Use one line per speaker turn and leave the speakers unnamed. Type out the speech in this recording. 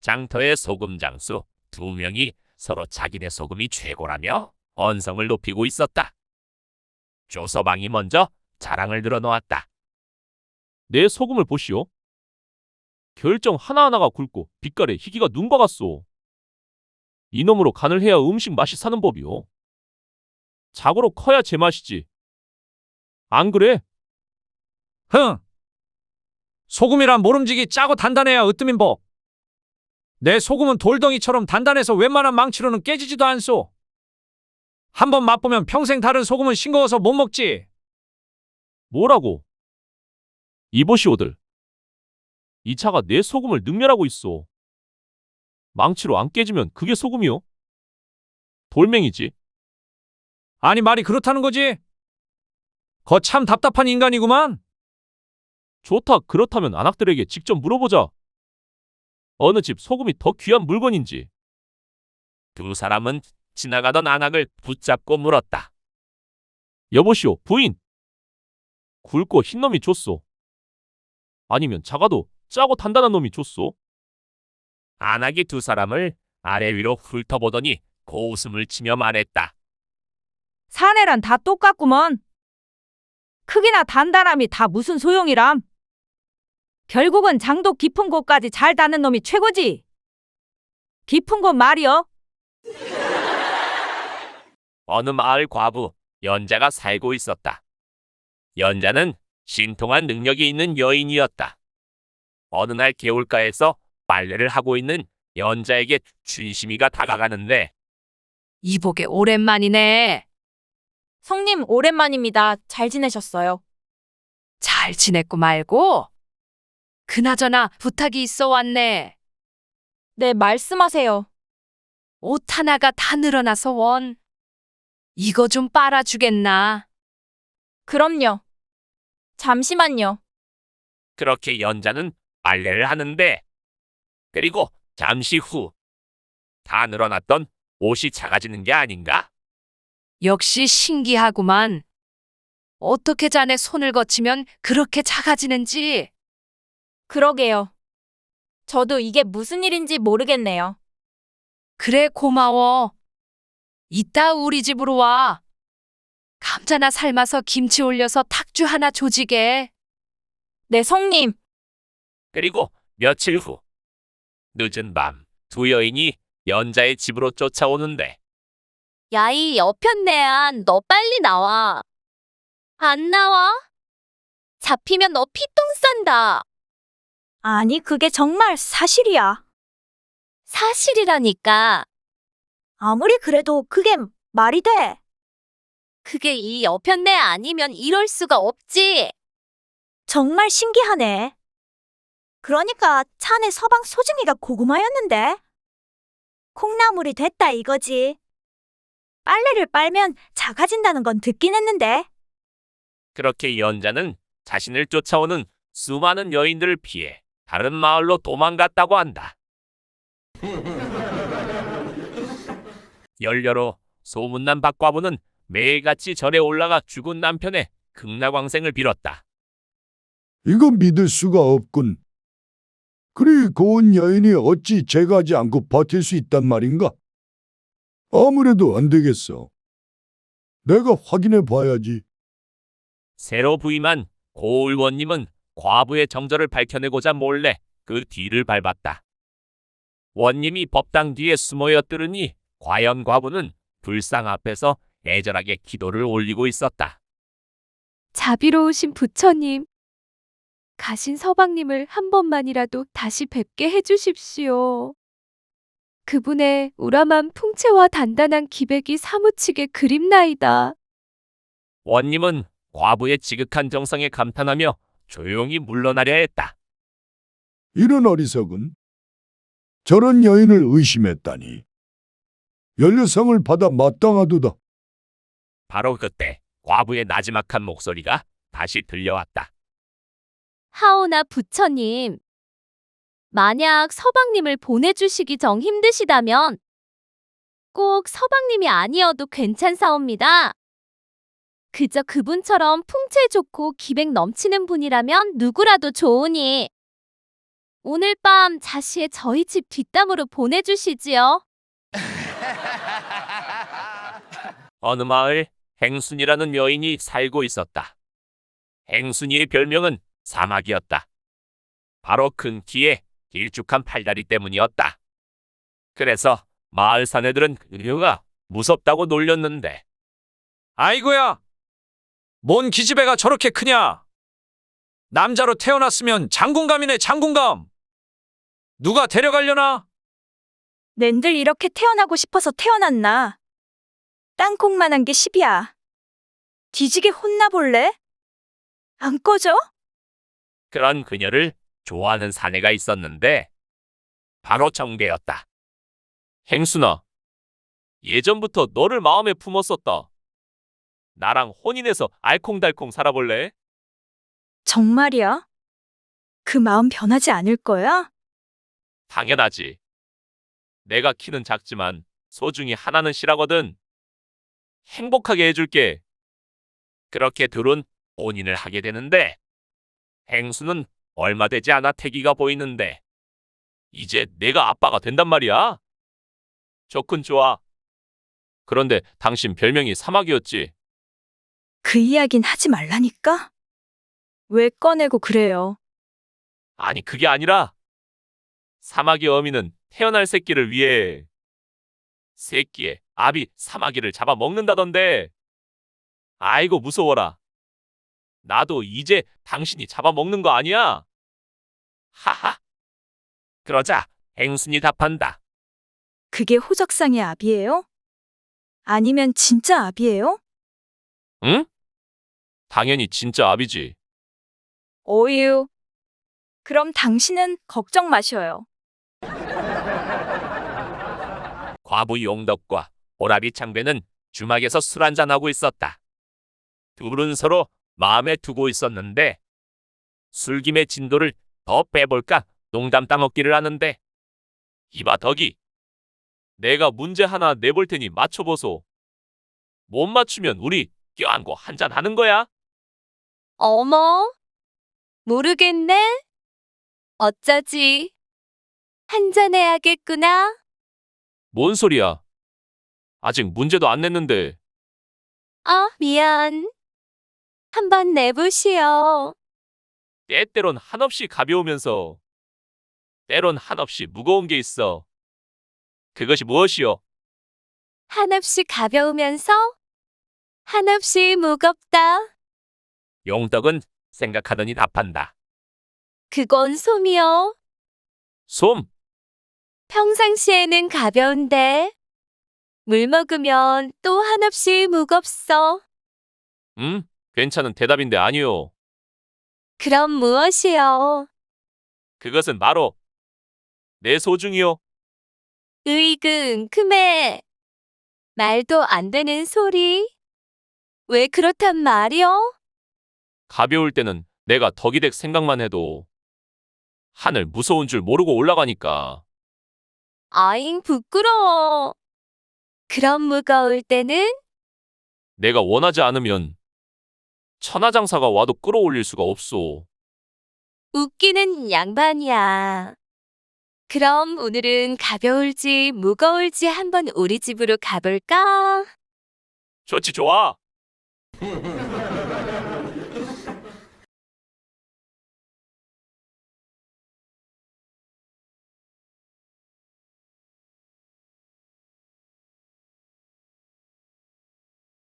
장터의 소금 장수 두 명이 서로 자기네 소금이 최고라며 언성을 높이고 있었다. 조서방이 먼저 자랑을 늘어놓았다.
내 소금을 보시오. 결정 하나하나가 굵고 빛깔에 희기가 눈과 같소. 이놈으로 간을 해야 음식 맛이 사는 법이오. 자고로 커야 제맛이지. 안 그래?
흥! 소금이란 모름지기 짜고 단단해야 으뜸인 법. 내 소금은 돌덩이처럼 단단해서 웬만한 망치로는 깨지지도 않소. 한 번 맛보면 평생 다른 소금은 싱거워서 못 먹지.
뭐라고? 이보시오들. 이 차가 내 소금을 능멸하고 있어. 망치로 안 깨지면 그게 소금이요? 돌멩이지.
아니 말이 그렇다는 거지. 거 참 답답한 인간이구만.
좋다. 그렇다면 안악들에게 직접 물어보자. 어느 집 소금이 더 귀한 물건인지.
두 사람은 지나가던 안악을 붙잡고 물었다.
여보시오, 부인. 굵고 흰 놈이 좋소. 아니면 작아도 짜고 단단한 놈이 좋소.
안악이 두 사람을 아래 위로 훑어보더니 고웃음을 치며 말했다.
사내란 다 똑같구먼. 크기나 단단함이 다 무슨 소용이람. 결국은 장독 깊은 곳까지 잘 닿는 놈이 최고지. 깊은 곳 말이여.
어느 마을 과부 연자가 살고 있었다. 연자는 신통한 능력이 있는 여인이었다. 어느 날 개울가에서 빨래를 하고 있는 연자에게 춘심이가 다가가는데
이복에 오랜만이네.
성님 오랜만입니다. 잘 지내셨어요?
잘 지냈고 말고. 그나저나 부탁이 있어 왔네.
네, 말씀하세요.
옷 하나가 다 늘어나서 원. 이거 좀 빨아주겠나?
그럼요. 잠시만요.
그렇게 연자는 빨래를 하는데 그리고 잠시 후 다 늘어났던 옷이 작아지는 게 아닌가?
역시 신기하구만. 어떻게 자네 손을 거치면 그렇게 작아지는지.
그러게요. 저도 이게 무슨 일인지 모르겠네요.
그래 고마워. 이따 우리 집으로 와. 감자나 삶아서 김치 올려서 탁주 하나 조지게.
네, 성님.
그리고 며칠 후 늦은 밤 두 여인이 연자의 집으로 쫓아오는데
야, 이 여편네안, 너 빨리 나와. 안 나와? 잡히면 너 피똥 싼다.
아니, 그게 정말 사실이야.
사실이라니까.
아무리 그래도 그게 말이 돼.
그게 이 여편네 아니면 이럴 수가 없지.
정말 신기하네. 그러니까 찬의 서방 소중이가 고구마였는데. 콩나물이 됐다 이거지. 빨래를 빨면 작아진다는 건 듣긴 했는데.
그렇게 연자는 자신을 쫓아오는 수많은 여인들을 피해 다른 마을로 도망갔다고 한다. 열려로 소문난 박과부는 매일같이 절에 올라가 죽은 남편의 극락왕생을 빌었다.
이거 믿을 수가 없군. 그리 고운 여인이 어찌 제가지 않고 버틸 수 있단 말인가? 아무래도 안 되겠어. 내가 확인해 봐야지.
새로 부임한 고울원님은 과부의 정절을 밝혀내고자 몰래 그 뒤를 밟았다. 원님이 법당 뒤에 숨어여 들으니 과연 과부는 불상 앞에서 애절하게 기도를 올리고 있었다.
자비로우신 부처님, 가신 서방님을 한 번만이라도 다시 뵙게 해주십시오. 그분의 우람한 풍채와 단단한 기백이 사무치게 그립나이다.
원님은 과부의 지극한 정성에 감탄하며 조용히 물러나려 했다.
이런 어리석은 저런 여인을 의심했다니. 연료성을 받아 마땅하도다.
바로 그때 과부의 나지막한 목소리가 다시 들려왔다.
하오나 부처님. 만약 서방님을 보내주시기 정 힘드시다면 꼭 서방님이 아니어도 괜찮사옵니다. 그저 그분처럼 풍채 좋고 기백 넘치는 분이라면 누구라도 좋으니
오늘 밤 자시에 저희 집 뒷담으로 보내주시지요.
어느 마을 행순이라는 여인이 살고 있었다. 행순이의 별명은 사막이었다. 바로 큰 키에 길쭉한 팔다리 때문이었다. 그래서 마을 사내들은 그녀가 무섭다고 놀렸는데
아이고야. 뭔 기집애가 저렇게 크냐? 남자로 태어났으면 장군감이네, 장군감. 누가 데려가려나?
낸들 이렇게 태어나고 싶어서 태어났나? 땅콩만한 게 10이야. 뒤지게 혼나볼래? 안 꺼져?
그런 그녀를 좋아하는 사내가 있었는데 바로 정배였다.
행순아, 예전부터 너를 마음에 품었었다. 나랑 혼인해서 알콩달콩 살아볼래?
정말이야? 그 마음 변하지 않을 거야?
당연하지. 내가 키는 작지만 소중히 하나는 실하거든. 행복하게 해줄게.
그렇게 둘은 혼인을 하게 되는데 행수는 얼마 되지 않아 태기가 보이는데
이제 내가 아빠가 된단 말이야. 좋군 좋아. 그런데 당신 별명이 사막이었지.
그 이야긴 하지 말라니까? 왜 꺼내고 그래요?
아니 그게 아니라 사마귀 어미는 태어날 새끼를 위해 새끼의 아비 사마귀를 잡아 먹는다던데. 아이고 무서워라. 나도 이제 당신이 잡아 먹는 거 아니야?
하하 그러자 행순이 답한다.
그게 호적상의 압이에요? 아니면 진짜 압이에요?
응? 당연히 진짜 아비지.
어유. 그럼 당신은 걱정 마셔요.
과부 용덕과 오라비 창배는 주막에서 술 한잔하고 있었다. 둘은 서로 마음에 두고 있었는데 술김의 진도를 더 빼볼까 농담 따먹기를 하는데
이봐 덕이. 내가 문제 하나 내볼 테니 맞춰보소. 못 맞추면 우리 껴안고 한잔 하는 거야.
어머, 모르겠네. 어쩌지? 한잔해야겠구나.
뭔 소리야? 아직 문제도 안 냈는데
아, 미안. 한번 내보시오.
때때론 한없이 가벼우면서 때론 한없이 무거운 게 있어. 그것이 무엇이요?
한없이 가벼우면서 한없이 무겁다.
용덕은 생각하더니 답한다.
그건 솜이요.
솜.
평상시에는 가벼운데 물 먹으면 또 한없이 무겁소.
음, 괜찮은 대답인데 아니요.
그럼 무엇이요?
그것은 바로 내 소중이요.
으이그 은큼해. 말도 안 되는 소리. 왜 그렇단 말이요?
가벼울 때는 내가 덕이댁 생각만 해도 하늘 무서운 줄 모르고 올라가니까.
아잉 부끄러워. 그럼 무거울 때는
내가 원하지 않으면 천하장사가 와도 끌어올릴 수가 없소.
웃기는 양반이야. 그럼 오늘은 가벼울지 무거울지 한번 우리 집으로 가볼까?
좋지 좋아.